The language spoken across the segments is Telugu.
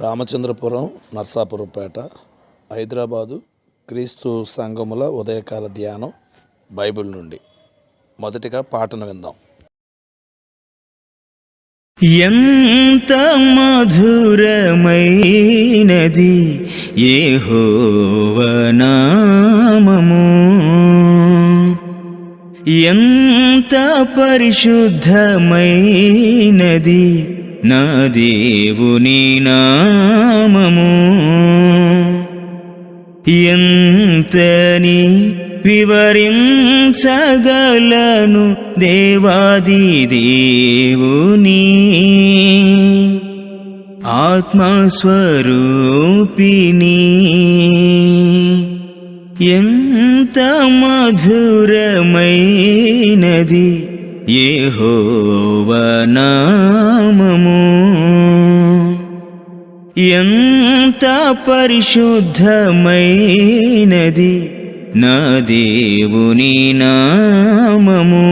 రామచంద్రపురం నర్సాపురంపేట హైదరాబాదు క్రీస్తు సంఘముల ఉదయకాల ధ్యానం బైబిల్ నుండి. మొదటిగా పాటను విందాం. ఎంత మధురమైనది యెహోవనామము ఎంత పరిశుద్ధమైనది నా దేవుని నామము. ఎంతని వివరించగలను దేవాది దేవుని? ఆత్మస్వరూపిణి. ఎంత మధురమైనది యెహోవనామము ఎంత పరిశుద్ధమైనది నా దేవుని నామము.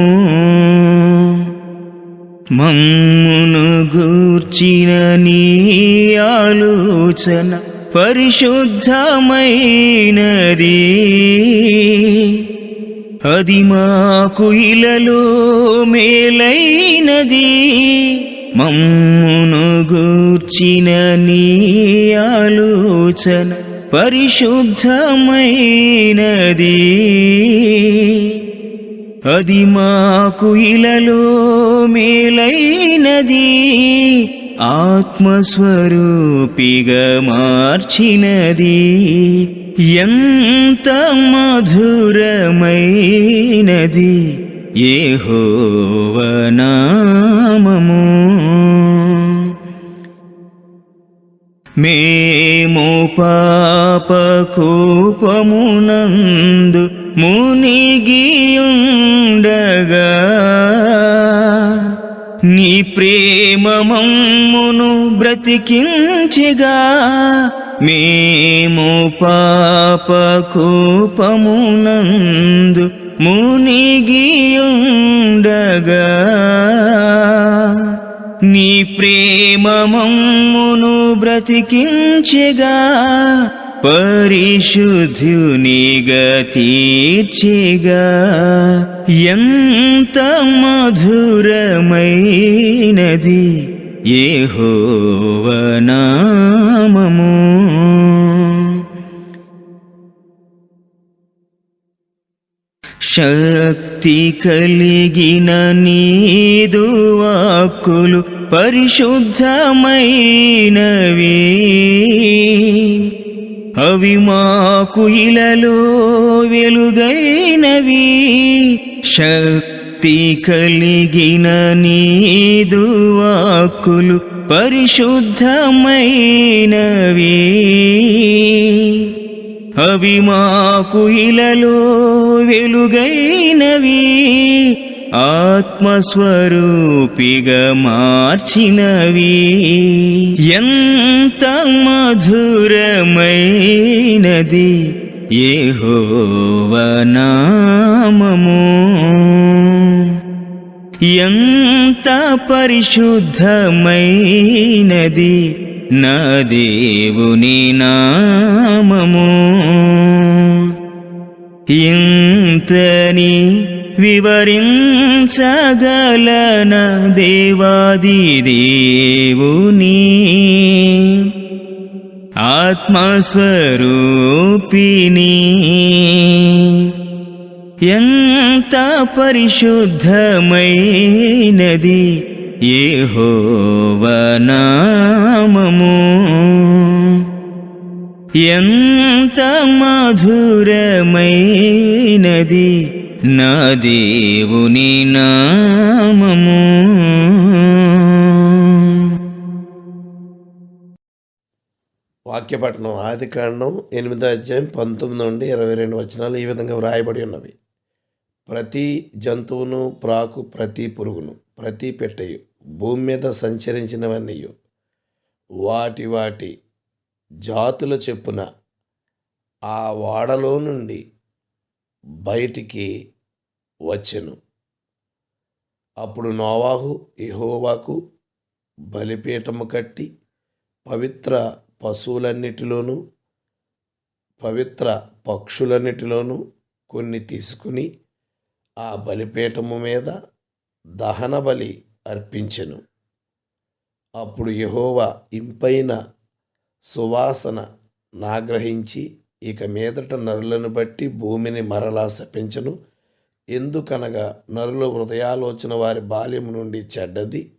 మమ్మును గూర్చిన నీ ఆలోచన పరిశుద్ధమైనది. అది మాకు ఇలలో మేలైనది. మమ్మును గూర్చిన నీ ఆలోచన పరిశుద్ధమైనది. అది మాకు ఇలలో మేలైనది. ఆత్మస్వరూపిగా మార్చినది. ఎంత మధురమైనది. యెహోవనామము మేము పాపకూపమునందు మునిగియుండగా నీ ప్రేమమమ్మును బ్రతికించిగా మేము పాపకూపమునందు మునిగియుండగా. నీ ప్రేమమమ్మును బ్రతికించిగా పరిశుద్ధునిగా తీర్చెగా ఎంత మధురమైనది యెహోవనామము శక్తి కలిగిన నీదు వాక్కులు పరిశుద్ధమైనవి. అవి మాకు ఇలలో వెలుగైనవి. శక్తి కలిగిన నీదు వాక్కులు పరిశుద్ధమైనవి. అవి మాకు ఇలలో వెలుగైనవి. ఆత్మస్వరూపిగా మార్చినవి. ఎంత మధురమైనది యెహోవనామము ఎంత పరిశుద్ధమైనది నా దేవుని నామము. ఎంత వివరించగలన దేవాది దేవుని. ఆత్మస్వరూపిణి. ఎంత పరిశుద్ధమైనది యెహోవనామము ఎంత మధురమైనది నా దేవుని నామము. వాక్యపట్నం ఆది కాండం ఎనిమిదో అధ్యాయం పంతొమ్మిది నుండి ఇరవై రెండు వచనాలు ఈ విధంగా వ్రాయబడి ఉన్నవి. ప్రతి జంతువును ప్రాకు ప్రతి పురుగును ప్రతి పెట్టయు భూమి మీద సంచరించినవన్నీ వాటి వాటి జాతుల చెప్పున ఆ వాడలో నుండి బయటికి వచ్చెను. అప్పుడు నోవాహు ఎహోవాకు బలిపీఠము కట్టి పవిత్ర పశువులన్నిటిలోనూ పవిత్ర పక్షులన్నిటిలోనూ కొన్ని తీసుకుని ఆ బలిపీఠము మీద దహన బలి అర్పించెను. అప్పుడు యహోవా ఇంపైన సువాసన నాగ్రహించి ఇక మీదట నరులను బట్టి భూమిని మరలా శపించను. ఎందుకనగా నరుల హృదయాలోచన వారి బాల్యం నుండి చెడ్డది.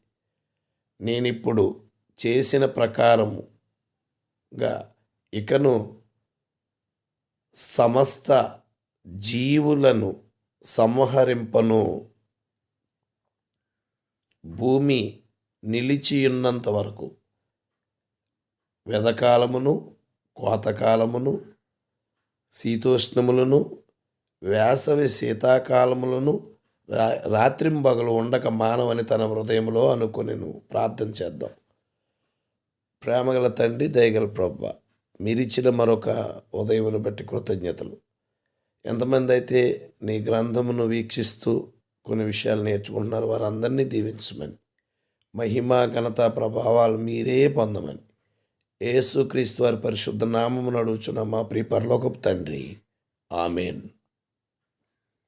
నేనిప్పుడు చేసిన ప్రకారముగా ఇకను సమస్త జీవులను సంహరింపను. భూమి నిలిచియున్నంత వరకు వెదకాలమును కోతకాలమును శీతోష్ణములను వేసవి శీతాకాలములను రా రాత్రింబగలు ఉండక మానవని తన హృదయంలో అనుకొనిను. ప్రార్థన చేద్దాం. ప్రేమగల తండ్రి దయగల ప్రభ మీరిచ్చిన మరొక ఉదయమును బట్టి కృతజ్ఞతలు. ఎంతమంది అయితే నీ గ్రంథమును వీక్షిస్తూ కొన్ని విషయాలు నేర్చుకుంటున్నారు వారందరినీ దీవించమని. మహిమ ఘనత ప్రభావాలు మీరే పొందమని. ఏసుక్రీస్తు వారి పరిశుద్ధ నామమును అడుగుచున్న మా ప్రియ పరలోకపు తండ్రి. ఆమెన్.